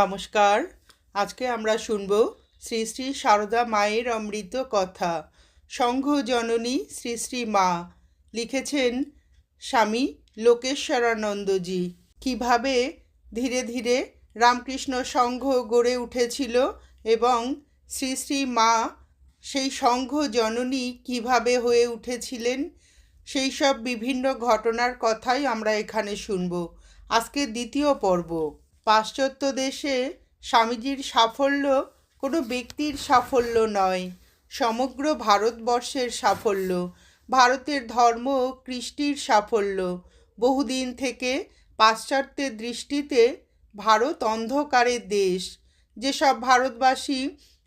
নমস্কার। আজকে আমরা শুনব শ্রী শ্রী সারদা মায়ের অমৃত কথা। সংঘ জননী শ্রী শ্রী মা লিখেছেন স্বামী লোকেশ্বরানন্দজি। কীভাবে ধীরে ধীরে রামকৃষ্ণ সংঘ গড়ে উঠেছিল এবং শ্রী শ্রী মা সেই সংঘ জননী কীভাবে হয়ে উঠেছিলেন, সেই সব বিভিন্ন ঘটনার কথাই আমরা এখানে শুনব। আজকে দ্বিতীয় পর্ব। পাশ্চাত্য দেশে স্বামীজির সাফল্য কোনো ব্যক্তির সাফল্য নয়। সমগ্র ভারতবর্ষের সাফল্য, ভারতের ধর্ম ও কৃষ্টির সাফল্য। বহুদিন থেকে পাশ্চাত্যের দৃষ্টিতে ভারত অন্ধকারের দেশ। যেসব ভারতবাসী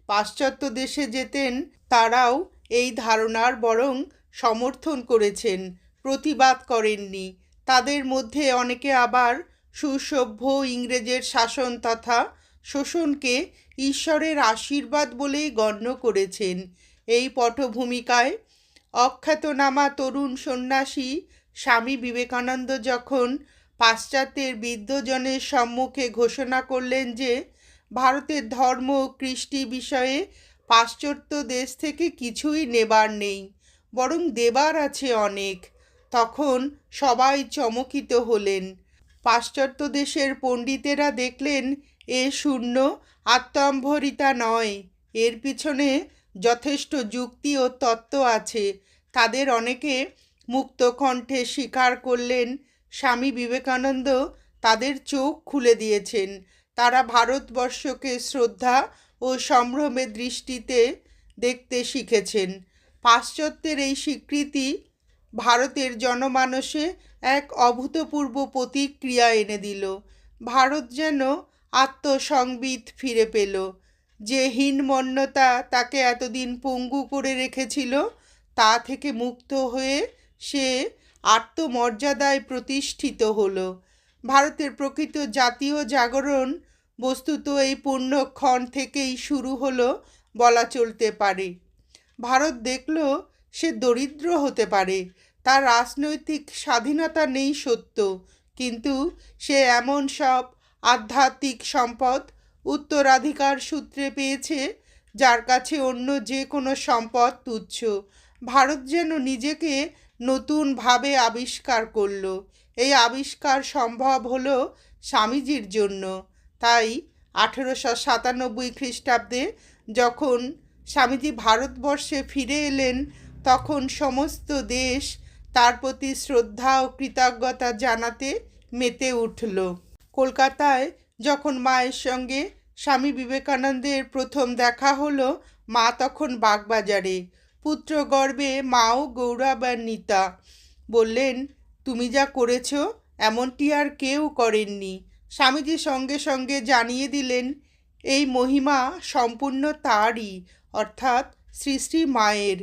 পাশ্চাত্য দেশে যেতেন, তারাও এই ধারণার বরং সমর্থন করেছেন, প্রতিবাদ করেননি। তাদের মধ্যে অনেকে আবার সুসভ্য ইংরেজের শাসন তথা শোষণকে ঈশ্বরের আশীর্বাদ বলেই গণ্য করেছেন। এই পটভূমিকায় অখ্যাতনামা তরুণ সন্ন্যাসী স্বামী বিবেকানন্দ যখন পাশ্চাত্যের বিদ্বজনের সম্মুখে ঘোষণা করলেন যে ভারতের ধর্ম ও কৃষ্টি বিষয়ে পাশ্চাত্য দেশ থেকে কিছুই নেবার নেই, বরং দেবার আছে অনেক, তখন সবাই চমকিত হলেন। পাশ্চাত্য দেশের পণ্ডিতেরা দেখলেন, এ শূন্য আত্মম্ভরিতা নয়। এর পিছনে যথেষ্ট যুক্তি ও তত্ত্ব আছে। তাদের অনেকে মুক্ত কণ্ঠে স্বীকার করলেন, স্বামী বিবেকানন্দ তাদের চোখ খুলে দিয়েছেন। তারা ভারতবর্ষকে শ্রদ্ধা ও সম্ভ্রমের দৃষ্টিতে দেখতে শিখেছেন। পাশ্চাত্যের এই স্বীকৃতি ভারতের জনমানসে এক অভূতপূর্ব প্রতিক্রিয়া এনে দিল। ভারত যেন আত্মসংবিত ফিরে পেল। যে হীনমন্যতা তাকে এতদিন পঙ্গু করে রেখেছিল, তা থেকে মুক্ত হয়ে সে আত্মমর্যাদায় প্রতিষ্ঠিত হলো। ভারতের প্রকৃত জাতীয় জাগরণ বস্তুত এই পুণ্যক্ষণ থেকেই শুরু হলো বলা চলতে পারে। ভারত দেখল সে দরিদ্র হতে পারে। তার রাজনৈতিক স্বাধীনতা নেই সত্য, কিন্তু সে এমন সব আধ্যাত্মিক সম্পদ উত্তরাধিকার সূত্রে পেয়েছে, যার কাছে অন্য যে কোনো সম্পদ তুচ্ছ। ভারত যেন নিজেকে নতুনভাবে আবিষ্কার করল। এই আবিষ্কার সম্ভব হলো স্বামীজির জন্য। তাই আঠেরোশো সাতানব্বই খ্রিস্টাব্দে যখন স্বামীজি ভারতবর্ষে ফিরে এলেন, তখন সমস্ত দেশ তার প্রতি শ্রদ্ধা ও কৃতজ্ঞতা জানাতে মেতে উঠল। কলকাতায় যখন মায়ের সঙ্গে স্বামী বিবেকানন্দের প্রথম দেখা হলো, মা তখন বাগবাজারে। পুত্র গর্বে মাও গৌরবান্বিতা। বললেন, তুমি যা করেছ, এমনটি আর কেউ করেননি। স্বামীজি সঙ্গে সঙ্গে জানিয়ে দিলেন, এই মহিমা সম্পূর্ণ তারই, অর্থাৎ শ্রী শ্রী মায়ের।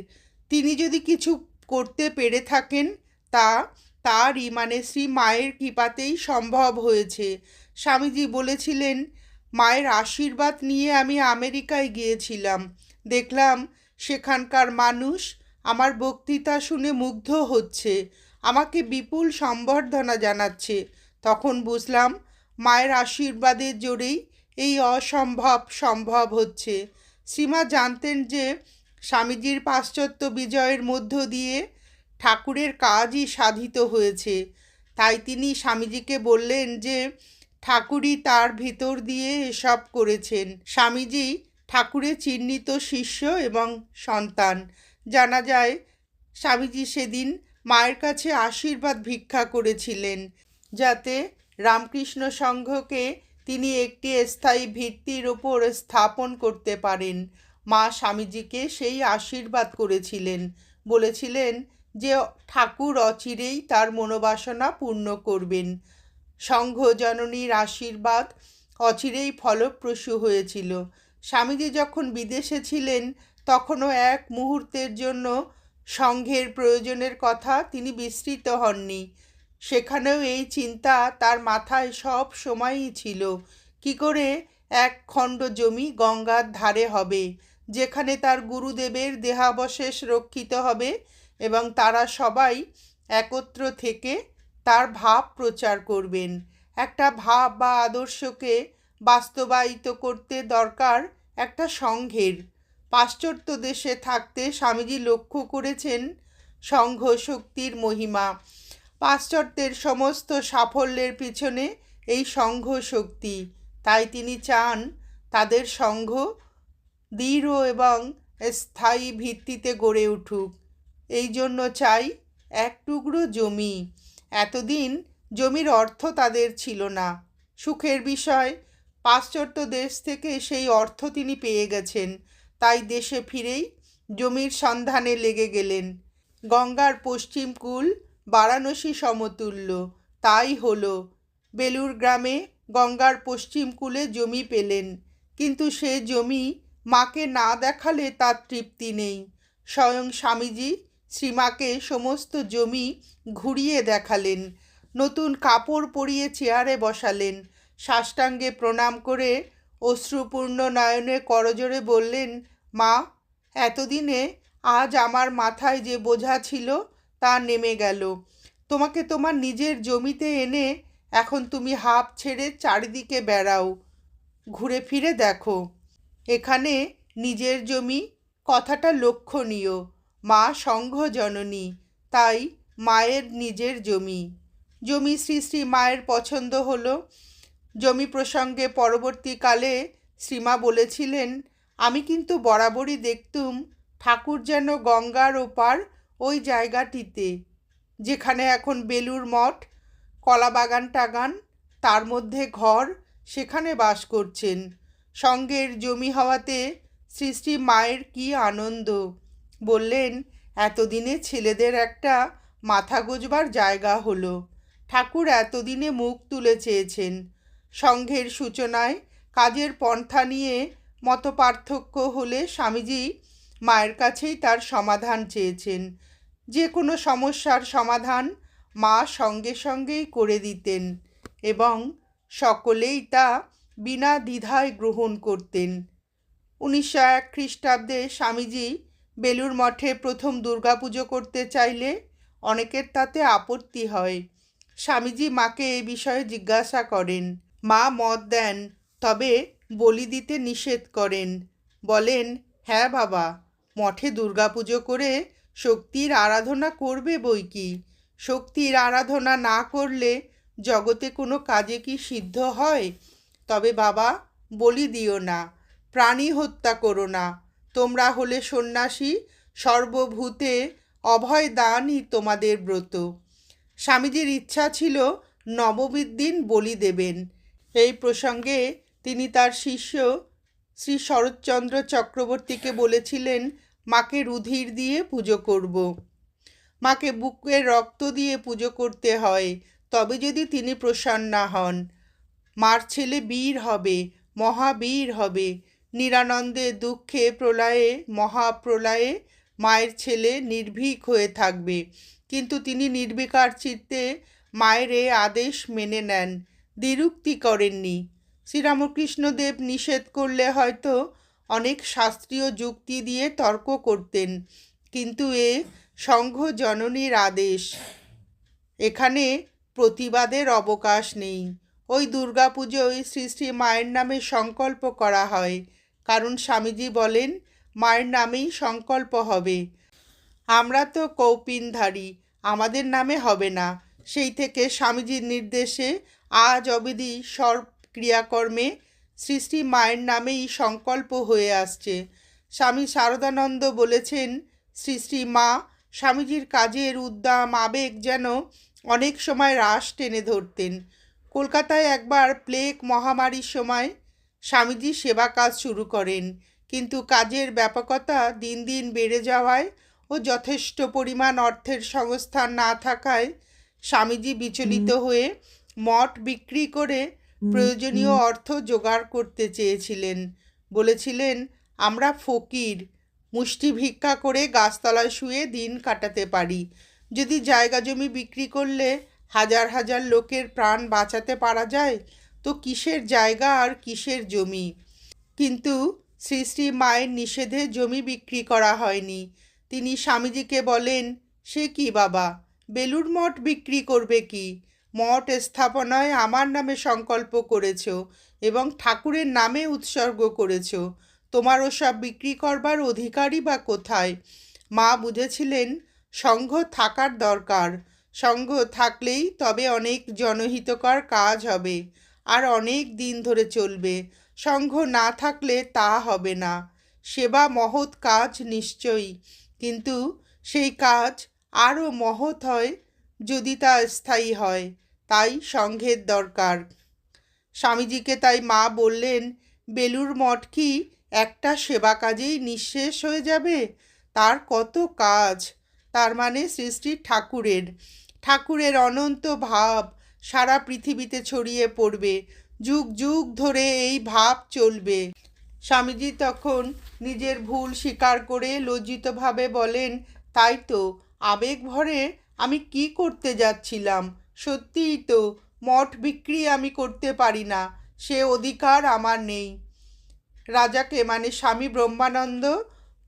তিনি যদি কিছু করতে পেরে থাকেন তা, তারই মানে শ্রী মায়ের কৃপাতেই সম্ভব হয়েছে। স্বামীজি বলেছিলেন, মায়ের আশীর্বাদ নিয়ে আমি আমেরিকায় গিয়েছিলাম। দেখলাম সেখানকার মানুষ আমার বক্তৃতা শুনে মুগ্ধ হচ্ছে, আমাকে বিপুল সম্বর্ধনা জানাচ্ছে। তখন বুঝলাম, মায়ের আশীর্বাদের জোরেই এই অসম্ভব সম্ভব হচ্ছে। শ্রীমা জানতেন যে স্বামীজির পাশ্চাত্য বিজয়ের মধ্য দিয়ে ঠাকুরের কাজই সাধিত হয়েছে। তাই তিনি স্বামীজিকে বললেন যে, ঠাকুরই তার ভিতর দিয়ে এসব করেছেন। স্বামীজি ঠাকুরের চিহ্নিত শিষ্য এবং সন্তান। জানা যায়, স্বামীজি সেদিন মায়ের কাছে আশীর্বাদ ভিক্ষা করেছিলেন, যাতে রামকৃষ্ণ সংঘকে তিনি একটি স্থায়ী ভিত্তির ওপর স্থাপন করতে পারেন। মা স্বামীজিকে সেই আশীর্বাদ করেছিলেন। বলেছিলেন যে, ঠাকুর অচিরেই তার মনোবাসনা পূর্ণ করবেন। সংঘজননীর আশীর্বাদ অচিরেই ফলপ্রসূ হয়েছিল। স্বামীজি যখন বিদেশে ছিলেন, তখনও এক মুহূর্তের জন্য সংঘের প্রয়োজনের কথা তিনি বিস্তৃত হননি। সেখানেও এই চিন্তা তার মাথায় সব সময়ই ছিল। কি করে এক খণ্ড জমি গঙ্গার ধারে হবে? যেখানে তার গুরুদেবের দেহাবশেষ রক্ষিত হবে এবং তারা সবাই একত্র থেকে তার ভাব প্রচার করবেন। একটা ভাব বা আদর্শকে বাস্তবায়িত করতে দরকার একটা সংঘের। পাশ্চাত্য দেশে থাকতে স্বামীজি লক্ষ্য করেছেন সংঘ শক্তির মহিমা। পাশ্চাত্যের সমস্ত সাফল্যের পিছনে এই সংঘ শক্তি তাই তিনি চান তাদের সংঘ দৃঢ় এবং স্থায়ী ভিত্তিতে গড়ে উঠুক। এই জন্য চাই এক টুকরো জমি। এতদিন জমির অর্থ তাদের ছিল না। সুখের বিষয়, পাশ্চাত্য দেশ থেকে সেই অর্থ তিনি পেয়ে গেছেন। তাই দেশে ফিরেই জমির সন্ধানে লেগে গেলেন। গঙ্গার পশ্চিম কুল বারাণসী সমতুল্য। তাই হলো বেলুর গ্রামে গঙ্গার পশ্চিম কূলে জমি পেলেন। কিন্তু সে জমি মাকে না দেখালে তার তৃপ্তি নেই। স্বয়ং স্বামীজি শ্রীমাকে সমস্ত জমি ঘুরিয়ে দেখালেন, নতুন কাপড় পরিয়ে চেয়ারে বসালেন। সাষ্টাঙ্গে প্রণাম করে অশ্রুপূর্ণ নয়নে করজোরে বললেন, মা, এতদিনে আজ আমার মাথায় যে বোঝা ছিল তা নেমে গেল। তোমাকে তোমার নিজের জমিতে এনে এখন তুমি হাফ ছেড়ে চারিদিকে বেড়াও। ঘুরে ফিরে দেখো। এখানে নিজের জমি, কথাটা লক্ষণীয়, মা সংঘ জননী তাই মায়ের নিজের জমি। জমি শ্রী শ্রী মায়ের পছন্দ হলো। জমি প্রসঙ্গে পরবর্তীকালে শ্রীমা বলেছিলেন, আমি কিন্তু বরাবরই দেখতুম ঠাকুর যেন গঙ্গার ওপার ওই জায়গাটিতে, যেখানে এখন বেলুর মঠ, কলাবাগান টাগান, তার মধ্যে ঘর, সেখানে বাস করছেন। সঙ্গের জমি হওয়াতে শ্রী মায়ের কী আনন্দ? বললেন, এতদিনে ছেলেদের একটা মাথা গোজবার জায়গা হলো। ঠাকুর এতদিনে মুখ তুলে চেয়েছেন। সংঘের সূচনায় কাজের পন্থা নিয়ে মত পার্থক্য হলে স্বামীজি মায়ের কাছেই তার সমাধান চেয়েছেন। যে কোনো সমস্যার সমাধান মা সঙ্গে সঙ্গেই করে দিতেন এবং সকলেই তা বিনা দ্বিধায় গ্রহণ করতেন। উনিশশো এক খ্রিস্টাব্দে স্বামীজি বেলুর মঠে প্রথম দুর্গাপুজো করতে চাইলে অনেকের তাতে আপত্তি হয়। স্বামীজি মাকে এ বিষয়ে জিজ্ঞাসা করেন, মা মত দেন, তবে বলি দিতে নিষেধ করেন। বলেন হ্যাঁ বাবা, মঠে দুর্গাপুজো করে শক্তির আরাধনা করবে বই কি? শক্তির আরাধনা না করলে জগতে কোনো কাজে কি সিদ্ধ হয়? তবে বাবা, বলি দিও না, প্রাণী হত্যা করো না। তোমরা হলে সন্ন্যাসী, সর্বভূতে অভয় দানই তোমাদের ব্রত। স্বামীজির ইচ্ছা ছিল নবমীর দিন বলি দেবেন। এই প্রসঙ্গে তিনি তার শিষ্য শ্রী শরৎচন্দ্র চক্রবর্তীকে বলেছিলেন, মাকে রুধির দিয়ে পুজো করব। মাকে বুকের রক্ত দিয়ে পুজো করতে হয়, তবে যদি তিনি প্রসন্না হন মার ছেলে বীর হবে, মহাবীর হবে। নিরানন্দে দুঃখে প্রলয়ে, মহাপ্রলয়ে মায়ের ছেলে নির্ভীক হয়ে থাকবে। কিন্তু তিনি নির্বিকার চিত্তে মায়ের এ আদেশ মেনে নেন, দ্বিরুক্তি করেননি। শ্রীরামকৃষ্ণদেব নিষেধ করলে হয়তো অনেক শাস্ত্রীয় যুক্তি দিয়ে তর্ক করতেন, কিন্তু এ সংঘ জননীর আদেশ। এখানে প্রতিবাদের অবকাশ নেই। ওই দুর্গাপুজোয় শ্রী শ্রী মায়ের নামে সংকল্প করা হয়। কারণ স্বামীজি বলেন, মায়ের নামেই সংকল্প হবে। আমরা তো কৌপিনধারী, আমাদের নামে হবে না। সেই থেকে স্বামীজির নির্দেশে আজ অবধি সর্ব ক্রিয়াকর্মে শ্রী শ্রী মায়ের নামেই সংকল্প হয়ে আসছে। স্বামী শারদানন্দ বলেছেন, শ্রী শ্রী মা, স্বামীজির কাজের উদ্দাম, আবেগ যেন অনেক সময় রাস টেনে ধরতেন। কলকাতায় একবার প্লেগ মহামারীর সময় স্বামীজি সেবা কাজ শুরু করেন। কিন্তু কাজের ব্যাপকতা দিন দিন বেড়ে যাওয়ায় ও যথেষ্ট পরিমাণ অর্থের সংস্থান না থাকায় স্বামীজি বিচলিত হয়ে মঠ বিক্রি করে প্রয়োজনীয় অর্থ জোগাড় করতে চেয়েছিলেন। বলেছিলেন আমরা ফকির মুষ্টি ভিক্ষা করে গাছতলায় শুয়ে দিন কাটাতে পারি। যদি জায়গা জমি বিক্রি করলে হাজার হাজার লোকের প্রাণ বাঁচাতে পারা যায়, তো কিসের জায়গা আর কিসের জমি? কিন্তু শ্রী শ্রী মায়ের নিষেধে জমি বিক্রি করা হয়নি। তিনি স্বামীজিকে বলেন, সে কি বাবা? বেলুর মঠ বিক্রি করবে কি? মঠ স্থাপনায় আমার নামে সংকল্প করেছ এবং ঠাকুরের নামে উৎসর্গ করেছ। তোমার ওসব বিক্রি করবার অধিকারই বা কোথায়? মা বুঝেছিলেন সংঘ থাকার দরকার। সংঘ থাকলেই তবে অনেক জনহিতকর কাজ হবে আর অনেক দিন ধরে চলবে। সংঘ না থাকলে তা হবে না। সেবা মহৎ কাজ নিশ্চয়ই, কিন্তু সেই কাজ আরও মহৎ হয় যদি তা স্থায়ী হয়, তাই সংঘের দরকার। স্বামীজিকে তাই মা বললেন, বেলুর মঠ কি একটা সেবা কাজেই নিঃশেষ হয়ে যাবে? তার কত কাজ? তার মানে সৃষ্টি ঠাকুরের। ঠাকুরের অনন্ত ভাব সারা পৃথিবীতে ছড়িয়ে পড়বে। যুগ যুগ ধরে এই ভাব চলবে। স্বামীজি তখন নিজের ভুল স্বীকার করে লজ্জিতভাবে বলেন, তাই তো, আবেগ ভরে আমি কি করতে যাচ্ছিলাম? সত্যিই তো, মঠ বিক্রি আমি করতে পারি না, সে অধিকার আমার নেই। রাজাকে মানে স্বামী ব্রহ্মানন্দ,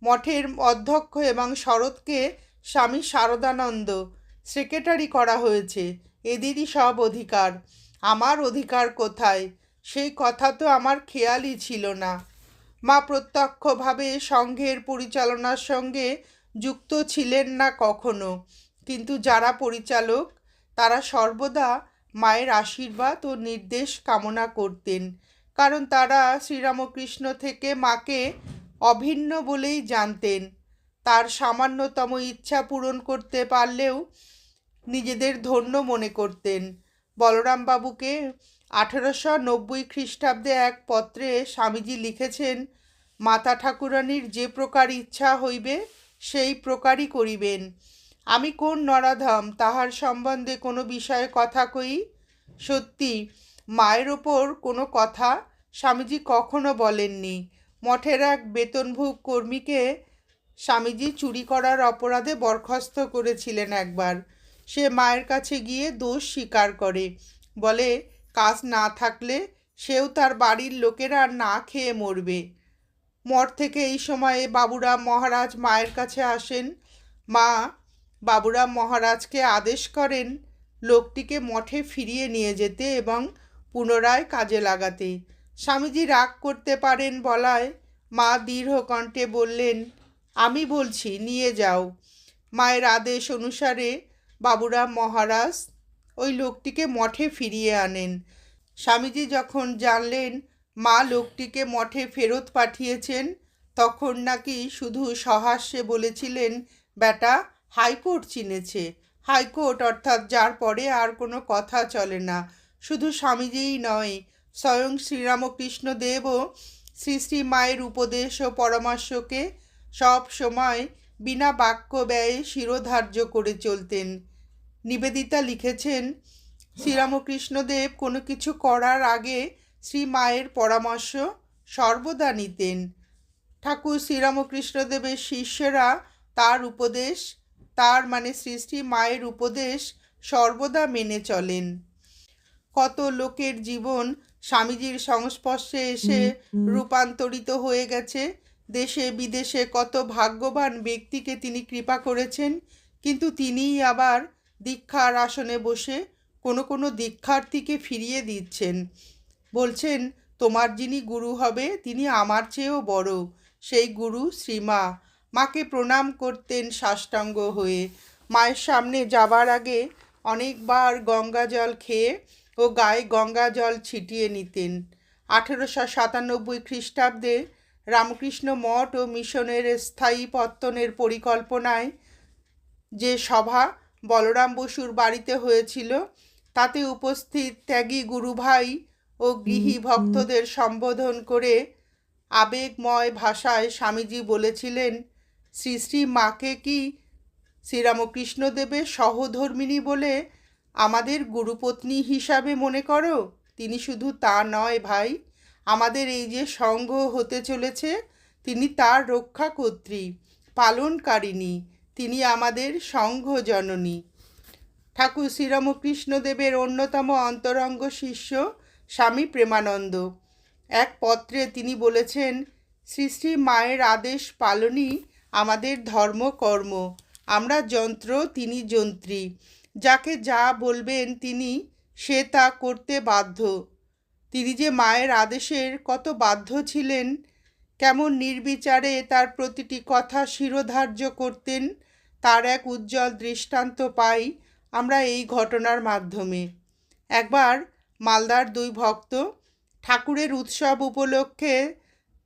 মঠের অধ্যক্ষ এবং শরৎকে স্বামী শারদানন্দ। সেক্রেটারি করা হয়েছে। এদেরই সব অধিকার। আমার অধিকার কোথায়? সেই কথা তো আমার খেয়ালই ছিল না। মা প্রত্যক্ষভাবে সংঘের পরিচালনার সঙ্গে যুক্ত ছিলেন না কখনো। কিন্তু যারা পরিচালক, তারা সর্বদা মায়ের আশীর্বাদ ও নির্দেশ কামনা করতেন। কারণ তারা শ্রীরামকৃষ্ণ থেকে মাকে অভিন্ন বলেই জানতেন। তার সামান্যতম ইচ্ছা পূরণ করতে পারলেও নিজেদের ধন্য মনে করতেন। বলরামবাবুকে আঠেরোশো নব্বই খ্রিস্টাব্দে এক পত্রে স্বামীজি লিখেছেন, মাতা ঠাকুরানীর যে প্রকার ইচ্ছা হইবে, সেই প্রকারই করিবেন। আমি কোন নরাধম, তাহার সম্বন্ধে কোনো বিষয়ে কথা কই? সত্যি, মায়ের ওপর কোনো কথা স্বামীজি কখনো বলেননি। মঠের এক বেতনভোগ কর্মীকে স্বামীজি চুরি করার অপরাধে বরখাস্ত করেছিলেন একবার। সে মায়ের কাছে গিয়ে দোষ স্বীকার করে। বলে, কাজ না থাকলে সেও তার বাড়ির লোকেরা না খেয়ে মরবে। মঠ থেকে এই সময়ে বাবুরাম মহারাজ মায়ের কাছে আসেন। মা, বাবুরাম মহারাজকে আদেশ করেন লোকটিকে মঠে ফিরিয়ে নিয়ে যেতে এবং পুনরায় কাজে লাগাতে। স্বামীজি রাগ করতে পারেন বলায় মা দৃঢ় কণ্ঠে বললেন আমি বলছি, নিয়ে যাও। মায়ের আদেশ অনুসারে বাবুরাম মহারাজ ওই লোকটিকে মঠে ফিরিয়ে আনেন। স্বামীজি যখন জানলেন মা লোকটিকে মঠে ফেরত পাঠিয়েছেন, তখন নাকি শুধু সহাস্যে বলেছিলেন, বেটা, হাইকোর্ট চিনেছে। হাইকোর্ট অর্থাৎ যার পরে আর কোনো কথা চলে না। শুধু স্বামীজিই নয়, স্বয়ং শ্রীরামকৃষ্ণ দেবও শ্রী শ্রী মায়ের উপদেশ ও পরামর্শকে সব সময় বিনা বাক্য ব্যয়ে শিরোধার্য করে চলতেন। নিবেদিতা লিখেছেন শ্রীরামকৃষ্ণদেব কোনো কিছু করার আগে শ্রী মায়ের পরামর্শ সর্বদা নিতেন। ঠাকুর শ্রীরামকৃষ্ণদেবের শিষ্যরা তার উপদেশ তার মানে শ্রী শ্রী মায়ের উপদেশ সর্বদা মেনে চলেন। কত লোকের জীবন স্বামীজির সংস্পর্শে এসে রূপান্তরিত হয়ে গেছে দেশে বিদেশে কত ভাগ্যবান ব্যক্তিকে তিনি কৃপা করেছেন, কিন্তু তিনিই আবার দীক্ষার আসনে বসে কোনো কোনো দীক্ষার্থীকে ফিরিয়ে দিচ্ছেন। বলছেন, তোমার যিনি গুরু হবে, তিনি আমার চেয়েও বড়। সেই গুরু শ্রীমা। মাকে প্রণাম করতেন সাষ্টাঙ্গ হয়ে। মায়ের সামনে যাবার আগে অনেকবার গঙ্গা জল খেয়ে ও গায়ে গঙ্গা জল ছিটিয়ে নিতেন। আঠেরোশো সাতানব্বই খ্রিস্টাব্দে রামকৃষ্ণ মঠ ও মিশনের স্থায়ী পত্তনের পরিকল্পনায় যে সভা বলরাম বসুর বাড়িতে হয়েছিল তাতে উপস্থিত ত্যাগী গুরুভাই ও গৃহী ভক্তদের সম্বোধন করে আবেগময় ভাষায় স্বামীজি বলেছিলেন শ্রী শ্রী মাকে কি শ্রীরামকৃষ্ণদেবের সহধর্মিনী বলে আমাদের গুরুপত্নী হিসাবে মনে করো? তিনি শুধু তা নয় ভাই আমাদের এই যে সংঘ হতে চলেছে, তিনি তার রক্ষাকর্ত্রী পালনকারিণী, তিনি আমাদের সংঘ জননী ঠাকুর শ্রীরামকৃষ্ণদেবের অন্যতম অন্তরঙ্গ শিষ্য স্বামী প্রেমানন্দ। এক পত্রে তিনি বলেছেন, শ্রী শ্রী মায়ের আদেশ পালনই আমাদের ধর্ম কর্ম আমরা যন্ত্র, তিনি যন্ত্রী। যাকে যা বলবেন তিনি, সে তা করতে বাধ্য। তিনি যে মায়ের আদেশের কত বাধ্য ছিলেন, কেমন নির্বিচারে তার প্রতিটি কথা শিরোধার্য করতেন, তার এক উজ্জ্বল দৃষ্টান্ত পাই আমরা এই ঘটনার মাধ্যমে। একবার মালদার দুই ভক্ত ঠাকুরের উৎসব উপলক্ষে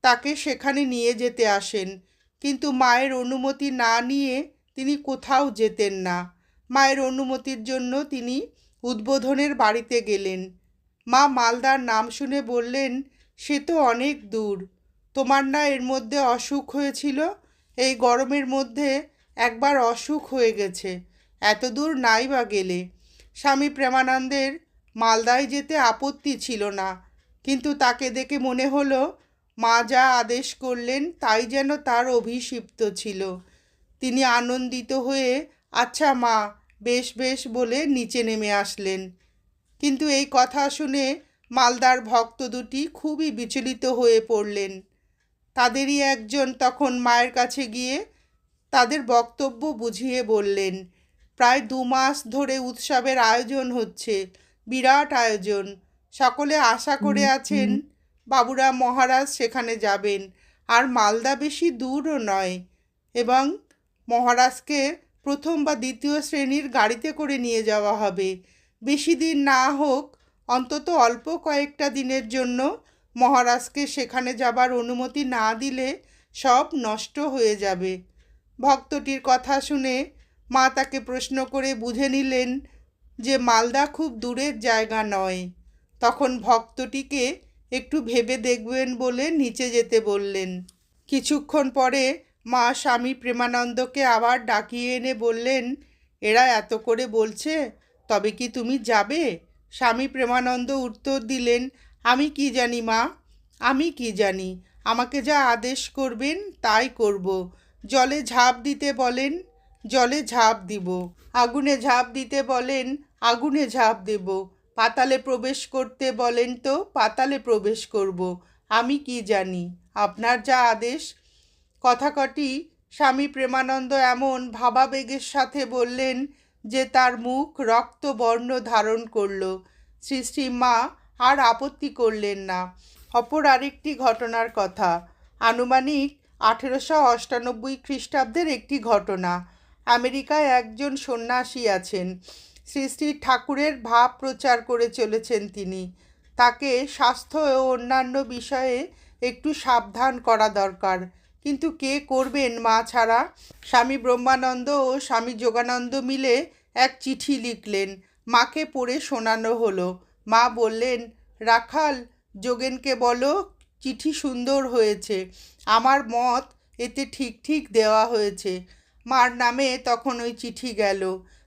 তাকে সেখানে নিয়ে যেতে আসেন, কিন্তু মায়ের অনুমতি না নিয়ে তিনি কোথাও যেতেন না। মায়ের অনুমতির জন্য তিনি উদ্বোধনের বাড়িতে গেলেন। মা মালদার নাম শুনে বললেন, সে তো অনেক দূর। তোমার না এর মধ্যে অসুখ হয়েছিল? এই গরমের মধ্যে একবার অসুখ হয়ে গেছে। এত দূর নাই বা গেলে। স্বামী প্রেমানন্দের মালদায় যেতে আপত্তি ছিল না। কিন্তু তাকে দেখে মনে হলো, মা যা আদেশ করলেন তাই যেন তার অভিষিপ্ত ছিল। তিনি আনন্দিত হয়ে আচ্ছা মা, বেশ বেশ বলে নিচে নেমে আসলেন। কিন্তু এই কথা শুনে মালদার ভক্ত দুটি খুবই বিচলিত হয়ে পড়লেন। তাদেরই একজন তখন মায়ের কাছে গিয়ে তাদের বক্তব্য বুঝিয়ে বললেন প্রায় দু মাস ধরে উৎসবের আয়োজন হচ্ছে বিরাট আয়োজন। সকলে আশা করে আছেন বাবুরা মহারাজ সেখানে যাবেন। আর মালদা বেশি দূরও নয় এবং মহারাজকে প্রথম বা দ্বিতীয় শ্রেণির গাড়িতে করে নিয়ে যাওয়া হবে। বেশি দিন না হোক, অন্তত অল্প কয়েকটা দিনের জন্য মহারাজকে সেখানে যাবার অনুমতি না দিলে সব নষ্ট হয়ে যাবে। ভক্তটির কথা শুনে মা তাকে প্রশ্ন করে বুঝে নিলেন যে মালদা খুব দূরের জায়গা নয়। তখন ভক্তটিকে একটু ভেবে দেখবেন বলে নিচে যেতে বললেন। কিছুক্ষণ পরে মা স্বামী প্রেমানন্দকে আবার ডাকিয়ে এনে বললেন, এরা এত করে বলছে তবে কি তুমি যাবে? স্বামী প্রেমানন্দ উত্তর দিলেন, আমি কি জানি মা? আমি কি জানি? আমাকে যা আদেশ করবেন, তাই করব। জলে ঝাঁপ দিতে বলেন, জলে ঝাঁপ দিব। আগুনে ঝাঁপ দিতে বলেন, আগুনে ঝাঁপ দেব। পাতালে প্রবেশ করতে বলেন তো, পাতালে প্রবেশ করব। আমি কি জানি? আপনার যা আদেশ। কথাকটি স্বামী প্রেমানন্দ এমন ভাবাবেগের সাথে বললেন যে তার মুখ রক্তবর্ণ ধারণ করল। শ্রী মা আর আপত্তি করলেন না। অপর আরেকটি ঘটনার কথা। আনুমানিক আঠেরোশো অষ্টানব্বই খ্রিস্টাব্দের একটি ঘটনা। আমেরিকায় একজন সন্ন্যাসী আছেন। শ্রী ঠাকুরের ভাব প্রচার করে চলেছেন তিনি। তাকে স্বাস্থ্য ও অন্যান্য বিষয়ে একটু সাবধান করা দরকার। কিন্তু কে করবেন মা ছাড়া? স্বামী ব্রহ্মানন্দ ও স্বামী যোগানন্দ মিলে এক চিঠি লিখলেন। মাকে পড়ে শোনানো হলো। মা বললেন, রাখাল, যোগেনকে বলো, চিঠি সুন্দর হয়েছে। আমার মত এতে ঠিক ঠিক দেওয়া হয়েছে। মার নামে তখন ওই চিঠি গেল।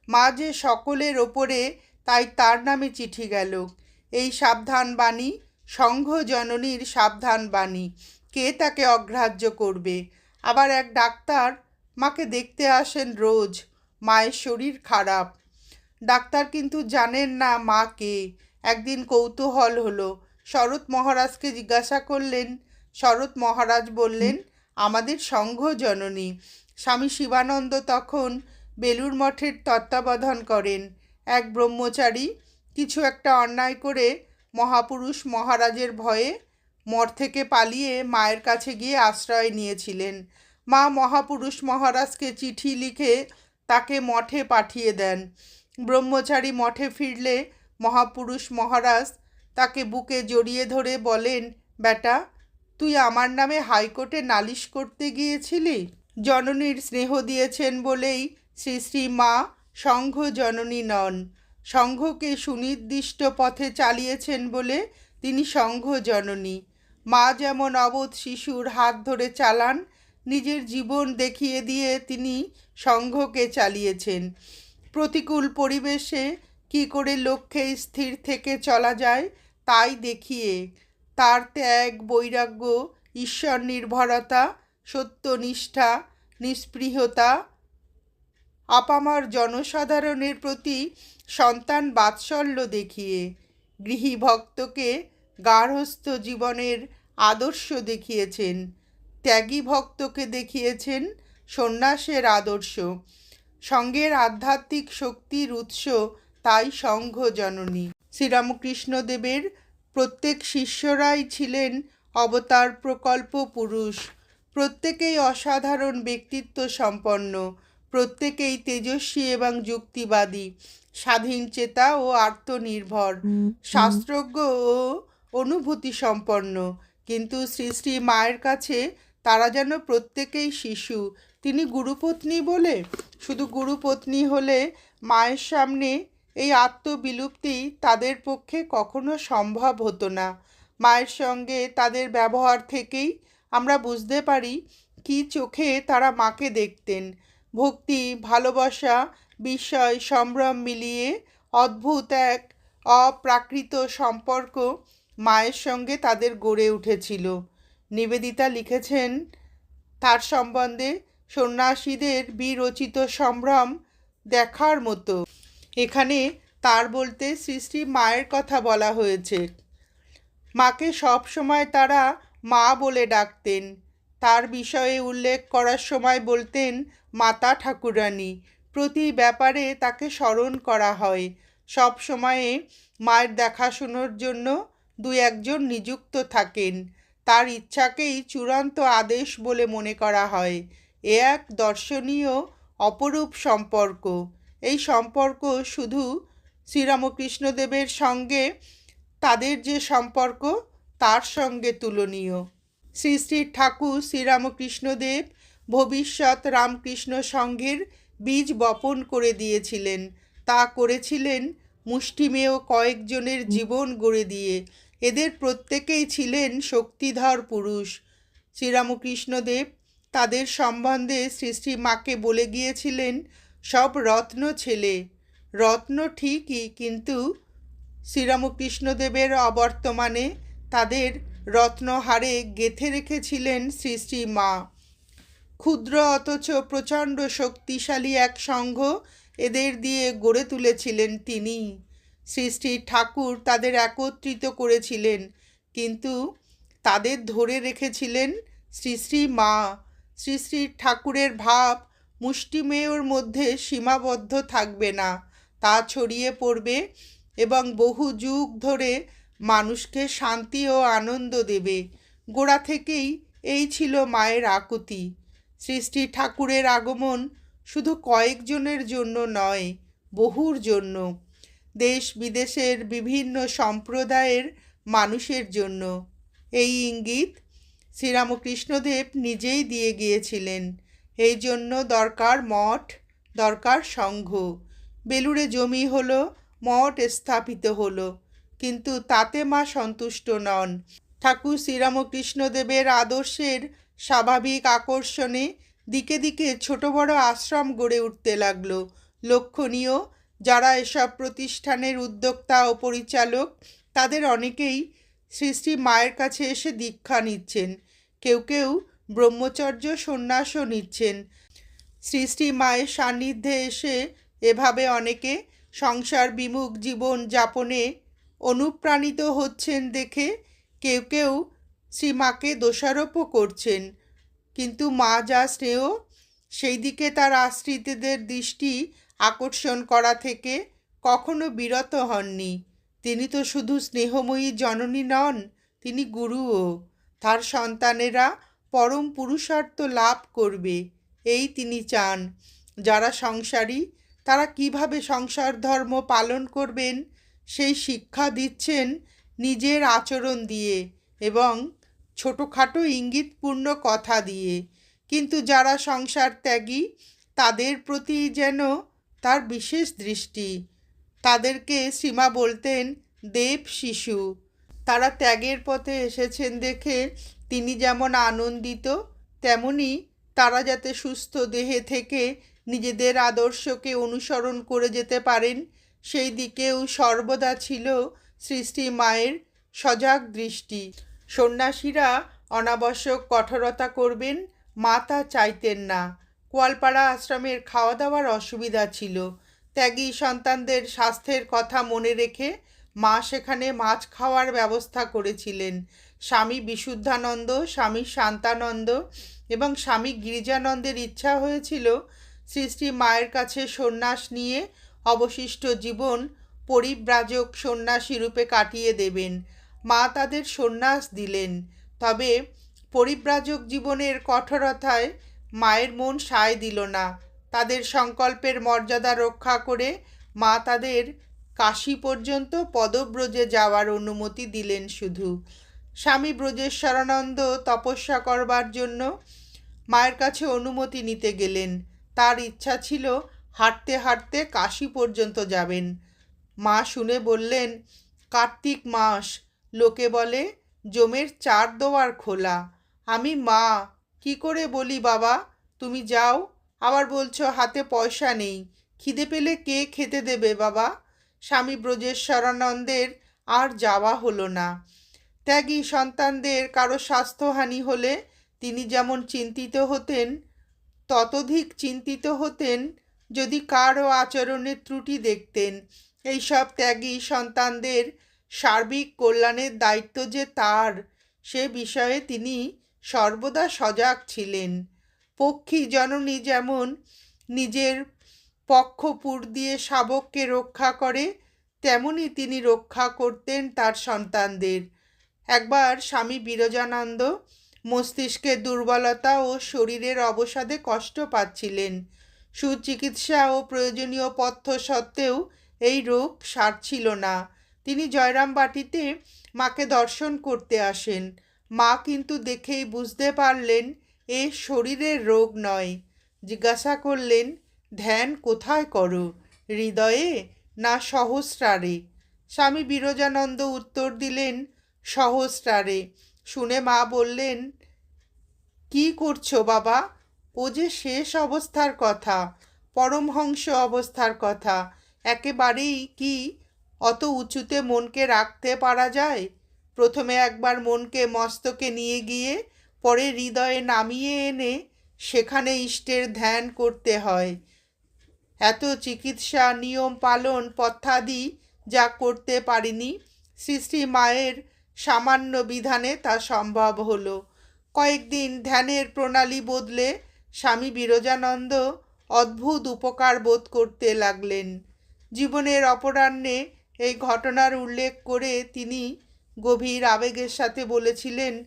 মা যে সকলের ওপরে, তাই তার নামে চিঠি গেল। এই সাবধান বাণী সংঘ জননীর সাবধান বাণী কে তাকে অগ্রাহ্য করবে? আবার এক ডাক্তার মাকে দেখতে আসেন রোজ। মায়ের শরীর খারাপ। ডাক্তার কিন্তু জানেন না মা কে। একদিন কৌতূহল হলো। শরৎ মহারাজকে জিজ্ঞাসা করলেন, শরৎ মহারাজ বললেন, আমাদের সংঘ জননী। স্বামী শিবানন্দ তখন বেলুর মঠের তত্ত্বাবধান করেন। এক ব্রহ্মচারী কিছু একটা অন্যায় করে মহাপুরুষ মহারাজের ভয়ে মঠ থেকে পালিয়ে মায়ের কাছে গিয়ে আশ্রয় নিয়েছিলেন। মা মহাপুরুষ মহারাজকে চিঠি লিখে তাকে মঠে পাঠিয়ে দেন। ব্রহ্মচারী মঠে ফিরলে মহাপুরুষ মহারাজ তাকে বুকে জড়িয়ে ধরে বলেন, বেটা, তুই আমার নামে হাইকোর্টে নালিশ করতে গিয়েছিলি? জননীর স্নেহ দিয়েছেন বলেই শ্রী শ্রী মা সংঘ জননী নন। সংঘকে সুনির্দিষ্ট পথে চালিয়েছেন বলে তিনি সংঘ জননী। মা যেমন অবোধ শিশুর হাত ধরে চালান, নিজের জীবন দেখিয়ে দিয়ে তিনি সংঘকে চালিয়েছেন। প্রতিকূল পরিবেশে কী করে লক্ষ্যে স্থির থেকে চলা যায়, তাই দেখিয়ে। তার ত্যাগ, বৈরাগ্য, ঈশ্বর নির্ভরতা সত্যনিষ্ঠা নিস্পৃহতা, আপামার জনসাধারণের প্রতি সন্তান বাৎসল্য দেখিয়ে। গৃহী ভক্তকে গার্হস্থ জীবনের আদর্শ দেখিয়েছেন ত্যাগী ভক্তকে দেখিয়েছেন সন্ন্যাসের আদর্শ। সঙ্গের আধ্যাত্মিক শক্তির উৎস তাই সংঘ জননী। শ্রীরামকৃষ্ণদেবের প্রত্যেক শিষ্যরাই ছিলেন অবতার প্রকল্প পুরুষ। প্রত্যেকেই অসাধারণ ব্যক্তিত্ব সম্পন্ন। প্রত্যেকেই তেজস্বী এবং যুক্তিবাদী স্বাধীন চেতা ও আত্মনির্ভর শাস্ত্রজ্ঞ ও অনুভূতি সম্পন্ন। কিন্তু শ্রী শ্রী মায়ের কাছে তারা যেন প্রত্যেকেই শিশু, তিনি গুরুপত্নী বলে? শুধু গুরুপত্নী হলে মায়ের সামনে এই আত্মবিলুপ্তি তাদের পক্ষে কখনো সম্ভব হতো না। মায়ের সঙ্গে তাদের ব্যবহার থেকেই আমরা বুঝতে পারি কি চোখে তারা মাকে দেখতেন। ভক্তি, ভালোবাসা, বিস্ময়, সম্ভ্রম মিলিয়ে অদ্ভুত এক অপ্রাকৃত সম্পর্ক মায়ের সঙ্গে তাদের গড়ে উঠেছিল। নিবেদিতা লিখেছেন, তার সম্বন্ধে সন্ন্যাসীদের বিরচিত সম্ভ্রম দেখার মতো। এখানে তার বলতে শ্রী মায়ের কথা বলা হয়েছে। মাকে সব সময় তারা মা বলে ডাকতেন। তার বিষয়ে উল্লেখ করার সময় বলতেন, মাতা ঠাকুরানী, প্রতি ব্যাপারে তাকে স্মরণ করা হয়। সব সময়ে মায়ের দেখাশোনার জন্য দু একজন নিযুক্ত থাকেন। তার ইচ্ছাকেই চূড়ান্ত আদেশ বলে মনে করা হয়। এ এক দর্শনীয় অপরূপ সম্পর্ক। এই সম্পর্ক শুধু শ্রীরামকৃষ্ণদেবের সঙ্গে তাদের যে সম্পর্ক, তার সঙ্গে তুলনীয়। শ্রী শ্রী ঠাকুর শ্রীরামকৃষ্ণদেব ভবিষ্যৎ রামকৃষ্ণ সংঘের বীজ বপন করে দিয়েছিলেন। তা করেছিলেন মুষ্টিমেয় কয়েকজনের জীবন গড়ে দিয়ে। এদের প্রত্যেকেই ছিলেন শক্তিধর পুরুষ। শ্রীরামকৃষ্ণদেব তাদের সম্বন্ধে শ্রী মাকে বলে গিয়েছিলেন, সব রত্ন ছেলে। রত্ন ঠিকই, কিন্তু শ্রীরামকৃষ্ণদেবের অবর্তমানে তাদের রত্নহারে গেথে রেখেছিলেন শ্রী মা। ক্ষুদ্র অথচ প্রচণ্ড শক্তিশালী এক সংঘ এদের দিয়ে গড়ে তুলেছিলেন তিনি। শ্রী ঠাকুর তাদের একত্রিত করেছিলেন। কিন্তু তাদের ধরে রেখেছিলেন শ্রী শ্রী মা। শ্রী শ্রী ঠাকুরের ভাব মুষ্টিমেয়র মধ্যে সীমাবদ্ধ থাকবে না। তা ছড়িয়ে পড়বে এবং বহু যুগ ধরে মানুষকে শান্তি ও আনন্দ দেবে। গোড়া থেকেই এই ছিল মায়ের আকুতি। শ্রী ঠাকুরের আগমন শুধু কয়েকজনের জন্য নয়, বহুর জন্য। দেশ বিদেশের বিভিন্ন সম্প্রদায়ের মানুষের জন্য। এই ইঙ্গিত শ্রীরামকৃষ্ণদেব নিজেই দিয়ে গিয়েছিলেন। এই জন্য দরকার মঠ, দরকার সংঘ। বেলুড়ে জমি হলো, মঠ স্থাপিত হলো। কিন্তু তাতে মা সন্তুষ্ট নন। ঠাকুর শ্রীরামকৃষ্ণদেবের আদর্শের স্বাভাবিক আকর্ষণে দিকে দিকে ছোট বড় আশ্রম গড়ে উঠতে লাগল। লক্ষণীয় যারা এসব প্রতিষ্ঠানের উদ্যোক্তা ও পরিচালক, তাদের অনেকেই শ্রী মায়ের কাছে এসে দীক্ষা নিচ্ছেন। কেউ কেউ ব্রহ্মচর্য সন্ন্যাসও নিচ্ছেন। শ্রী মায়ের সান্নিধ্যে এসে এভাবে অনেকে সংসার বিমুখ জীবন যাপনে অনুপ্রাণিত হচ্ছেন দেখে কেউ কেউ শ্রীমাকে দোষারোপও করছেন। কিন্তু মা যা স্নেহ সেই দিকে তার আশ্রিতদের দৃষ্টি আকর্ষণ করা থেকে কখনো বিরত হননি। তিনি তো শুধু স্নেহময়ী জননী নন, তিনি গুরুও। তার সন্তানেরা পরম পুরুষার্থ লাভ করবে, এই তিনি চান। যারা সংসারী, তারা কীভাবে সংসার ধর্ম পালন করবেন, সেই শিক্ষা দিচ্ছেন নিজের আচরণ দিয়ে এবং ছোটোখাটো ইঙ্গিতপূর্ণ কথা দিয়ে। কিন্তু যারা সংসার ত্যাগী, তাদের প্রতি যেন তার বিশেষ দৃষ্টি। তাদেরকে সীমা বলতেন দেব শিশু। তারা ত্যাগের পথে এসেছেন দেখে তিনি যেমন আনন্দিত, তেমনি তারা যাতে সুস্থ দেহে থেকে নিজেদের আদর্শকে অনুসরণ করে যেতে পারেন, সেই দিকেও সর্বদা ছিল সৃষ্টি মায়ের সজাগ দৃষ্টি। সন্ন্যাসীরা অনাবশ্যক কঠোরতা করবেন মা তা চাইতেন না। কোয়ালপাড়া আশ্রমের খাওয়া দাওয়ার অসুবিধা ছিল। ত্যাগী সন্তানদের স্বাস্থ্যের কথা মনে রেখে মা সেখানে মাছ খাওয়ার ব্যবস্থা করেছিলেন। স্বামী বিশুদ্ধানন্দ, স্বামী শান্তানন্দ এবং স্বামী গিরিজানন্দের ইচ্ছা হয়েছিল শ্রী শ্রী মায়ের কাছে সন্ন্যাস নিয়ে অবশিষ্ট জীবন পরিব্রাজক সন্ন্যাসী রূপে কাটিয়ে দেবেন। মা তাদের সন্ন্যাস দিলেন। তবে পরিব্রাজক জীবনের কঠোরতায় মায়ের মন সায় দিল না। তাদের সংকল্পের মর্যাদা রক্ষা করে মা তাদের কাশী পর্যন্ত পদব্রজে যাওয়ার অনুমতি দিলেন শুধু। স্বামী ব্রজেশ্বরানন্দ তপস্যা করবার জন্য মায়ের কাছে অনুমতি নিতে গেলেন। তার ইচ্ছা ছিল হাঁটতে হাঁটতে কাশী পর্যন্ত যাবেন। মা শুনে বললেন, কার্তিক মাস, লোকে বলে জমের চার দোয়ার খোলা। আমি মা কি করে বলি বাবা? তুমি যাও। আবার বলছো, হাতে পয়সা নেই। খিদে পেলে কে খেতে দেবে বাবা? স্বামী ব্রজেশ্বরানন্দের আর যাওয়া হলো না। ত্যাগী সন্তানদের কারও স্বাস্থ্যহানি হলে তিনি যেমন চিন্তিত হতেন, ততোধিক চিন্তিত হতেন যদি কারও আচরণের ত্রুটি দেখতেন। এইসব ত্যাগী সন্তানদের সার্বিক কল্যাণের দায়িত্ব যে তার, সে বিষয়ে তিনি সর্বদা সজাগ ছিলেন। পক্ষী জননী যেমন নিজের পক্ষপুর দিয়ে শাবককে রক্ষা করে, তেমনি তিনি রক্ষা করতেন তার সন্তানদের। একবার স্বামী বিরজানন্দ মস্তিষ্কের দুর্বলতা ও শরীরের অবসাদে কষ্ট পাচ্ছিলেন। সুচিকিৎসা ও প্রয়োজনীয় পথ্য সত্ত্বেও এই রোগ সারছিল না। তিনি জয়রামবাটিতে মাকে দর্শন করতে আসেন। মা কিন্তু দেখেই বুঝতে পারলেন, এ শরীরের রোগ নয়। জিজ্ঞাসা করলেন, ধ্যান কোথায় করো? হৃদয়ে না সহস্রারে? স্বামী বিরজানন্দ উত্তর দিলেন, সহস্রারে। শুনে মা বললেন, কি করছ বাবা? ও যে শেষ অবস্থার কথা, পরমহংস অবস্থার কথা, একেবারেই কি অত উঁচুতে মনকে রাখতে পারা যায়? প্রথমে একবার মনকে মস্তকে নিয়ে গিয়ে পরে হৃদয়ে নামিয়ে এনে সেখানে ইষ্টের ধ্যান করতে হয়। এত চিকিৎসা, নিয়ম পালন পথ্যাদি যা করতে পারিনি সৃষ্টি মায়ের সামান্য বিধানে তা সম্ভব হলো। কয়েকদিন ধ্যানের প্রণালী বদলে স্বামী বিরজানন্দ অদ্ভুত উপকার বোধ করতে লাগলেন। জীবনের অপরাহ্নে এই ঘটনার উল্লেখ করে তিনি গভীর আবেগের সাথে বলেছিলেন,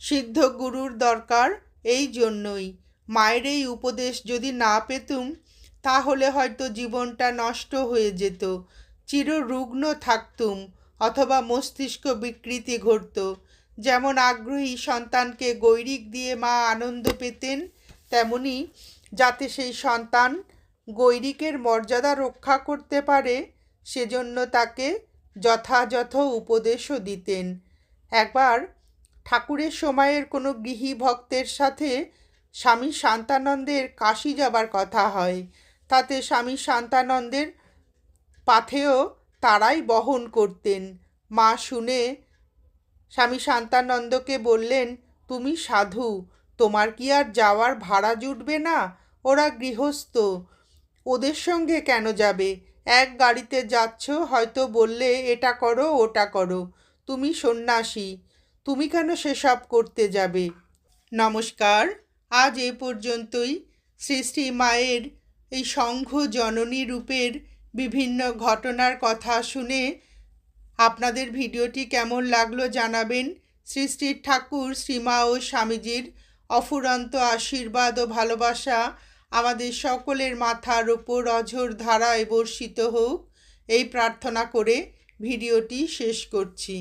সিদ্ধ গুরুর দরকার এই জন্যই। মায়ের এই উপদেশ যদি না পেতুম, তাহলে হয়তো জীবনটা নষ্ট হয়ে যেত। চিররুগ্ন থাকতুম অথবা মস্তিষ্ক বিকৃতি ঘটত। যেমন আগ্রহী সন্তানকে গৈরিক দিয়ে মা আনন্দ পেতেন, তেমনি যাতে সেই সন্তান গৈরিকের মর্যাদা রক্ষা করতে পারে, সেজন্য তাকে যথাযথ উপদেশও দিতেন। একবার ঠাকুরের সময়ের কোনো গৃহী ভক্তের সাথে স্বামী শান্তানন্দের কাশি যাবার কথা হয়, তাতে স্বামী শান্তানন্দের পাথেও তারাই বহন করতেন। মা শুনে স্বামী শান্তানন্দকে বললেন, তুমি সাধু, তোমার কি আর যাওয়ার ভাড়া জুটবে না? ওরা গৃহস্থ, ওদের সঙ্গে কেন যাবে? এক গাড়িতে যাচ্ছ, হয়তো বললে, এটা করো, ওটা করো। তুমি সন্ন্যাসী, তুমি কেন সেসব করতে যাবে? নমস্কার, আজ এ পর্যন্তই। শ্রী শ্রী মায়ের এই সংঘ জননী রূপের বিভিন্ন ঘটনার কথা শুনে আপনাদের ভিডিওটি কেমন লাগল জানাবেন। শ্রী শ্রী ঠাকুর শ্রীমা ও স্বামীজির অফুরন্ত আশীর্বাদ ও ভালোবাসা আমাদের সকলের মাথার ওপর অঝর ধারায় বর্ষিত হোক। এই প্রার্থনা করে ভিডিওটি শেষ করছি।